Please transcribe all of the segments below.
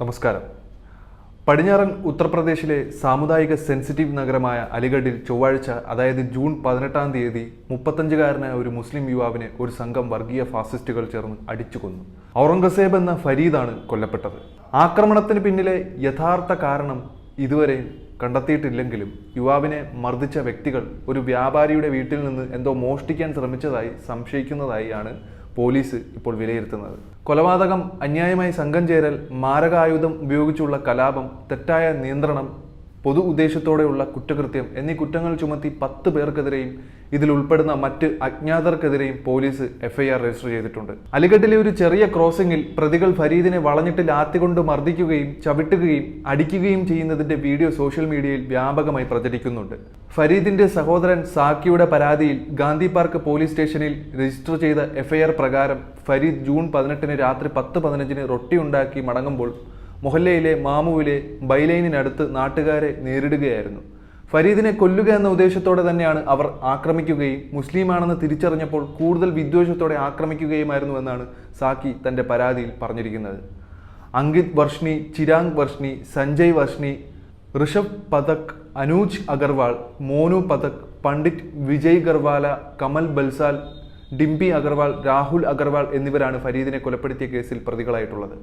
നമസ്കാരം. പടിഞ്ഞാറൻ ഉത്തർപ്രദേശിലെ സാമുദായിക സെൻസിറ്റീവ് നഗരമായ അലിഗഡിൽ ചൊവ്വാഴ്ച അതായത് ജൂൺ പതിനെട്ടാം തീയതി മുപ്പത്തഞ്ചുകാരനായ ഒരു മുസ്ലിം യുവാവിനെ ഒരു സംഘം വർഗീയ ഫാസിസ്റ്റുകൾ ചേർന്ന് അടിച്ചു കൊന്നു. ഔറംഗസേബ് എന്ന ഫരീദാണ് കൊല്ലപ്പെട്ടത്. ആക്രമണത്തിന് പിന്നിലെ യഥാർത്ഥ കാരണം ഇതുവരെ കണ്ടെത്തിയിട്ടില്ലെങ്കിലും യുവാവിനെ മർദ്ദിച്ച വ്യക്തികൾ ഒരു വ്യാപാരിയുടെ വീട്ടിൽ നിന്ന് എന്തോ മോഷ്ടിക്കാൻ ശ്രമിച്ചതായി സംശയിക്കുന്നതായാണ് പോലീസ് ഇപ്പോൾ വിലയിരുത്തുന്നത്. കൊലപാതകം അന്യായമായി സംഘം ചേരൽ മാരകായുധം ഉപയോഗിച്ചുള്ള കലാപം തെറ്റായ നിയന്ത്രണം പൊതു ഉദ്ദേശത്തോടെയുള്ള കുറ്റകൃത്യം എന്നീ കുറ്റങ്ങൾ ചുമത്തി പത്ത് പേർക്കെതിരെയും ഇതിൽ ഉൾപ്പെടുന്ന മറ്റ് അജ്ഞാതർക്കെതിരെയും പോലീസ് എഫ്ഐആർ രജിസ്റ്റർ ചെയ്തിട്ടുണ്ട്. അലിഗഡിലെ ഒരു ചെറിയ ക്രോസിംഗിൽ പ്രതികൾ ഫരീദിനെ വളഞ്ഞിട്ട് ലാത്തികൊണ്ട് മർദ്ദിക്കുകയും ചവിട്ടുകയും അടിക്കുകയും ചെയ്യുന്നതിന്റെ വീഡിയോ സോഷ്യൽ മീഡിയയിൽ വ്യാപകമായി പ്രചരിക്കുന്നുണ്ട്. ഫരീദിന്റെ സഹോദരൻ സാക്കിയുടെ പരാതിയിൽ ഗാന്ധി പാർക്ക് പോലീസ് സ്റ്റേഷനിൽ രജിസ്റ്റർ ചെയ്ത എഫ്ഐആർ പ്രകാരം ഫരീദ് ജൂൺ പതിനെട്ടിന് രാത്രി പത്ത് പതിനഞ്ചിന് റൊട്ടി ഉണ്ടാക്കി മടങ്ങുമ്പോൾ മൊഹല്ലയിലെ മാമുവിലെ ബൈലൈനിനടുത്ത് നാട്ടുകാരെ നേരിടുകയായിരുന്നു. ഫരീദിനെ കൊല്ലുക എന്ന ഉദ്ദേശത്തോടെ തന്നെയാണ് അവർ ആക്രമിക്കുകയും മുസ്ലിമാണെന്ന് തിരിച്ചറിഞ്ഞപ്പോൾ കൂടുതൽ വിദ്വേഷത്തോടെ ആക്രമിക്കുകയുമായിരുന്നു എന്നാണ് സാക്കി തന്റെ പരാതിയിൽ പറഞ്ഞിരിക്കുന്നത്. അങ്കിത് വർഷ്ണി ചിരാങ് വർഷ്ണി സഞ്ജയ് വർഷ്ണി ഋഷഭ് പതക് അനൂജ് അഗർവാൾ മോനു പതക് പണ്ഡിറ്റ് വിജയ് ഗർവാല കമൽ ബൽസാൽ ഡിംപി അഗർവാൾ രാഹുൽ അഗർവാൾ എന്നിവരാണ് ഫരീദിനെ കൊലപ്പെടുത്തിയ കേസിൽ പ്രതികളായിട്ടുള്ളത്.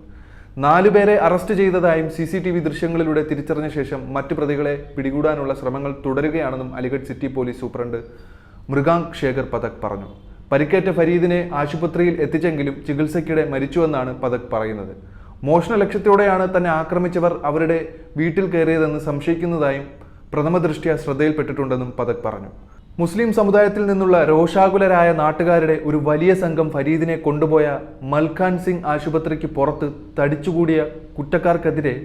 നാലുപേരെ അറസ്റ്റ് ചെയ്തതായും സി സി ടി വി ദൃശ്യങ്ങളിലൂടെ തിരിച്ചറിഞ്ഞ ശേഷം മറ്റു പ്രതികളെ പിടികൂടാനുള്ള ശ്രമങ്ങൾ തുടരുകയാണെന്നും Aligarh city police superintendent Mrigank Shekhar Pathak പറഞ്ഞു. പരിക്കേറ്റ ഫരീദിനെ ആശുപത്രിയിൽ എത്തിച്ചെങ്കിലും ചികിത്സയ്ക്കിടെ മരിച്ചുവെന്നാണ് പതക് പറയുന്നത്. മോഷണ ലക്ഷ്യത്തോടെയാണ് തന്നെ ആക്രമിച്ചവർ അവരുടെ വീട്ടിൽ കയറിയതെന്ന് സംശയിക്കുന്നതായും പ്രഥമ ദൃഷ്ട്യാ ശ്രദ്ധയിൽപ്പെട്ടിട്ടുണ്ടെന്നും പതക് പറഞ്ഞു. മുസ്ലിം സമുദായത്തിൽ നിന്നുള്ള രോഷാകുലരായ നാട്ടുകാരുടെ ഒരു വലിയ സംഘം ഫരീദിനെ കൊണ്ടുപോയ മൽഖാൻ സിംഗ് ആശുപത്രിക്ക് പുറത്ത് തടിച്ചുകൂടിയ കുറ്റക്കാർക്കെതിരെ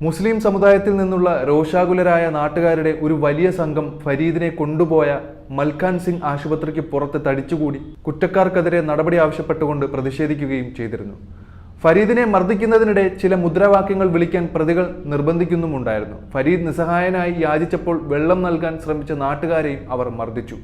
മുസ്ലിം സമുദായത്തിൽ നിന്നുള്ള രോഷാകുലരായ നാട്ടുകാരുടെ ഒരു വലിയ സംഘം ഫരീദിനെ കൊണ്ടുപോയ മൽഖാൻ സിംഗ് ആശുപത്രിക്ക് പുറത്ത് തടിച്ചുകൂടി കുറ്റക്കാർക്കെതിരെ നടപടി ആവശ്യപ്പെട്ടുകൊണ്ട് പ്രതിഷേധിക്കുകയും ചെയ്തിരുന്നു. ഫരീദിനെ മർദ്ദിക്കുന്നതിനിടെ ചില മുദ്രാവാക്യങ്ങൾ വിളിക്കാൻ പ്രതികൾ നിർബന്ധിക്കുന്നുമുണ്ടായിരുന്നു. ഫരീദ് നിസ്സഹായനായി യാചിച്ചപ്പോൾ വെള്ളം നൽകാൻ ശ്രമിച്ച നാട്ടുകാരെയും അവർ മർദ്ദിച്ചു.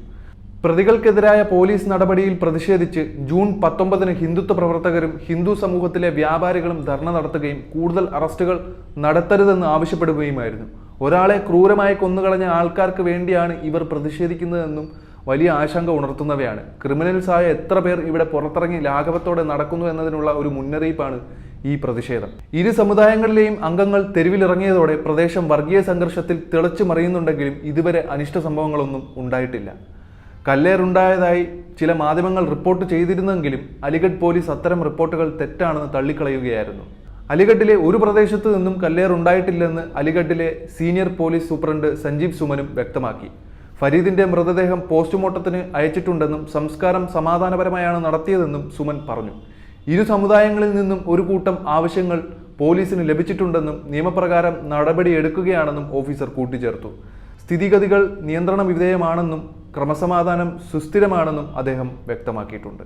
പ്രതികൾക്കെതിരായ പോലീസ് നടപടിയിൽ പ്രതിഷേധിച്ച് ജൂൺ പത്തൊമ്പതിന് ഹിന്ദുത്വ പ്രവർത്തകരും ഹിന്ദു സമൂഹത്തിലെ വ്യാപാരികളും ധർണ നടത്തുകയും കൂടുതൽ അറസ്റ്റുകൾ നടത്തരുതെന്ന് ആവശ്യപ്പെടുകയുമായിരുന്നു. ഒരാളെ ക്രൂരമായി കൊന്നുകളഞ്ഞ ആൾക്കാർക്ക് വേണ്ടിയാണ് ഇവർ പ്രതിഷേധിക്കുന്നതെന്നും വലിയ ആശങ്ക ഉണർത്തുന്നവയാണ്. ക്രിമിനൽസായ എത്ര പേർ ഇവിടെ പുറത്തിറങ്ങി ലാഘവത്തോടെ നടക്കുന്നു എന്നതിനുള്ള ഒരു മുന്നറിയിപ്പാണ് ഈ പ്രതിഷേധം. ഇരു സമുദായങ്ങളിലെയും അംഗങ്ങൾ തെരുവിലിറങ്ങിയതോടെ പ്രദേശം വർഗീയ സംഘർഷത്തിൽ തിളച്ചു മറിയുന്നുണ്ടെങ്കിലും ഇതുവരെ അനിഷ്ട സംഭവങ്ങളൊന്നും ഉണ്ടായിട്ടില്ല. കല്ലേറുണ്ടായതായി ചില മാധ്യമങ്ങൾ റിപ്പോർട്ട് ചെയ്തിരുന്നെങ്കിലും അലിഗഡ് പോലീസ് അത്തരം റിപ്പോർട്ടുകൾ തെറ്റാണെന്ന് തള്ളിക്കളയുകയായിരുന്നു. അലിഗഡിലെ ഒരു പ്രദേശത്തു നിന്നും കല്ലേറുണ്ടായിട്ടില്ലെന്ന് അലിഗഡിലെ സീനിയർ പോലീസ് സൂപ്രണ്ട് സഞ്ജീവ് സുമനും വ്യക്തമാക്കി. ഫരീദിന്റെ മൃതദേഹം പോസ്റ്റ്മോർട്ടത്തിന് അയച്ചിട്ടുണ്ടെന്നും സംസ്കാരം സമാധാനപരമായാണ് നടത്തിയതെന്നും സുമൻ പറഞ്ഞു. ഇരു സമുദായങ്ങളിൽ നിന്നും ഒരു കൂട്ടം ആവശ്യങ്ങൾ പോലീസിന് ലഭിച്ചിട്ടുണ്ടെന്നും നിയമപ്രകാരം നടപടിയെടുക്കുകയാണെന്നും ഓഫീസർ കൂട്ടിച്ചേർത്തു. സ്ഥിതിഗതികൾ നിയന്ത്രണ വിധേയമാണെന്നും ക്രമസമാധാനം സുസ്ഥിരമാണെന്നും അദ്ദേഹം വ്യക്തമാക്കിയിട്ടുണ്ട്.